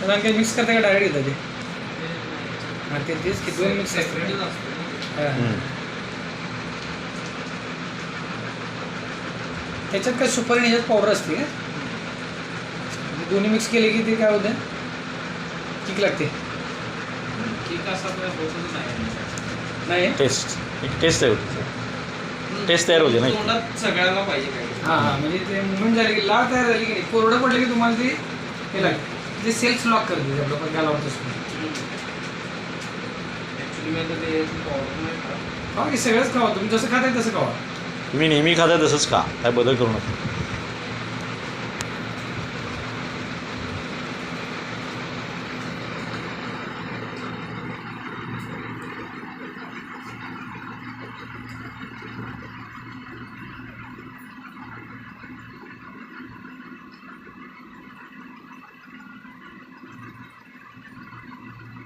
त्याला काही मिक्स करता का डायरेक्ट येतं ते? हा ते तेच की दोन मिक्स असतं हा. त्याच्यात काय सुपर आणि ह्याच्यात पावडर असते का? म्हणजे दोन्ही मिक्स केले की ते काय होतं? किक लागते. केक असा नाही. नाही? टेस्ट एक टेस्ट आहे टेस्ट तयार होते ना तोंडात सगळ्यांना पाहिजे काय? हां हां म्हणजे ते मुवमेंट झाली की लाळ तयार झाली की नाही? कोरडं पडलं की तुम्हाला ते हे लागते. ते सेल्स लॉक करते आपलं पण गालावरचं सुद्धा ॲक्च्युली मी आता ते पावडर नाही खात. खावा की सगळंच खावा. तुम्ही जसं खाताय तसं खावा. तुम्ही नेहमी खाता तसंच खा. काय बदल करू नका.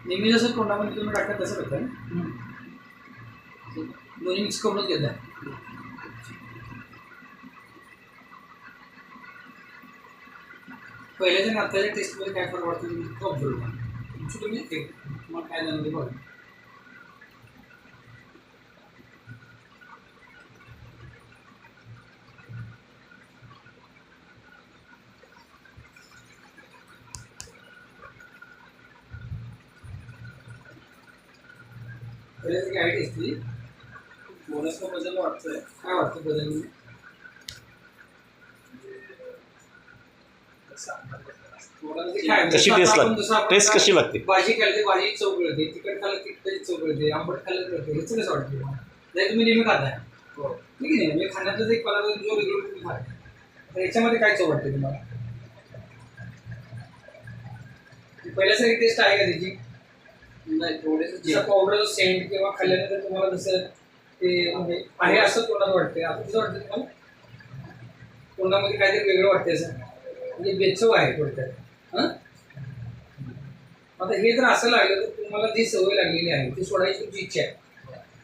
नेहमी जसं तोंडामध्ये तुम्ही टाकता तसं करता दोन्ही मिक्स करूनच घेताय पहिल्याच्या आणि आत्ताच्या टेस्टमध्ये काय फरक वाटतो? तुम्ही ऑब्झर्व करा. तुमची तुम्ही एक. तुम्हाला काय जाणवते बघा. बदल काय वाटतं बदल काय? कशी टेस्ट लागते? टेस्ट कशी लागते? भाजी खाल्ली भाजी चव कळते तिखट खाल्लं तिखटाची चव कळते आंबट खाल्लं कळते ह्याचं कसं वाटतं नाही तुम्ही नेहमी खाताय. ठीक आहे म्हणजे खाण्याचाच एक पदार्थ जो रेग्युलर तुम्ही खाताय. तर याच्यामध्ये काय चव वाटते तुम्हाला? पहिल्यासारखी टेस्ट आहे का त्याची? नाही थोडेसे पावडर सेंट किंवा खाल्ल्यानंतर तुम्हाला जसं ते म्हणजे आहे असं तोंडात वाटते असं कसं वाटतं तुम्हाला? तोंडामध्ये काहीतरी वेगळं वाटते असं? म्हणजे बेचव आहे थोडक्यात. हं? आता हे जर असं लागलं तर तुम्हाला जी सवय लागलेली आहे ती सोडायची तुमची इच्छा आहे.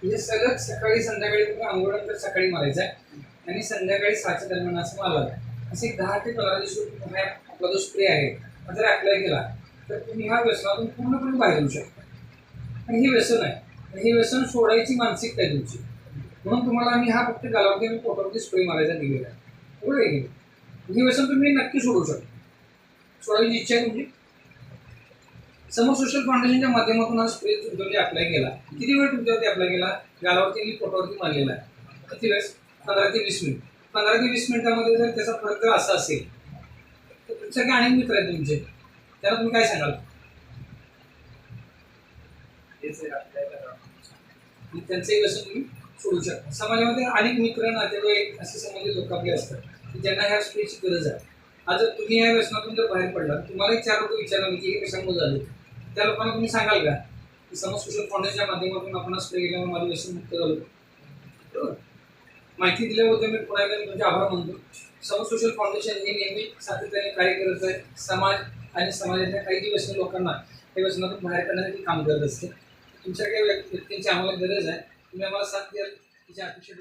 म्हणजे सलग सकाळी संध्याकाळी तुम्ही आंघोळनंतर सकाळी मारायचं आहे आणि संध्याकाळी सहाच्या दरम्यान असं मारला असे दहा ते पंधरा दिवस हा आपला जो स्प्रे आहे जर अप्लाय केला तर तुम्ही ह्या व्यसनातून पूर्णपणे बाहेर येऊ शकता. हे व्यसन आहे. आणि हे व्यसन सोडायची मानसिकता आहे तुमची. म्हणून तुम्हाला आम्ही हा फक्त गालावरती आणि पोटावरती स्प्रे मारायचा दिलेला आहे. बरोबर आहे हे व्यसन तुम्ही नक्की सोडू शकता. सोडायची इच्छा आहे तुमची? समोर सोशल फाउंडेशनच्या माध्यमातून हा स्प्रे तुमच्यावरती अप्लाय केला. किती वेळ तुमच्यावरती अप्लाय केला? गालावरती आणि पोटावरती मारलेला आहे. किती वेळेस? पंधरा ते वीस मिनिट. पंधरा ते वीस मिनिटामध्ये जर त्याचा फरक जर असा असेल तर सगळे अनेक मित्र आहेत तुमचे. त्यांना तुम्ही काय सांगाल? आहे आपल्याला. आणि त्यांचंही व्यसन तुम्ही सोडू शकता. समाजामध्ये अनेक मित्र नातेवाईक असे संबंधित लोक आपले असतात की ज्यांना ह्या स्प्रेची गरज आहे. आज जर तुम्ही या व्यसनातून जर बाहेर पडला तुम्हाला चार लोक विचारावे की हे कशामुळे झाले त्या लोकांना तुम्ही सांगाल का? की समज सोशल फाउंडेशनच्या माध्यमातून आपण स्प्रे केल्यामुळे माझं व्यसन मुक्त झालं बरोबर? माहिती दिल्याबद्दल मी पुन्हा एकदा तुमचे आभार मानतो. समज सोशल फाउंडेशन हे नेहमी सातत्याने कार्य करत आहे. समाज आणि समाजातल्या काही जी व्यसन लोकांना हे व्यसनातून बाहेर काढण्यासाठी काम करत असते. तुमच्या काही व्यक्तींची आम्हाला गरज आहे. तुम्ही आम्हाला साथ द्याल तिच्या अपेक्षा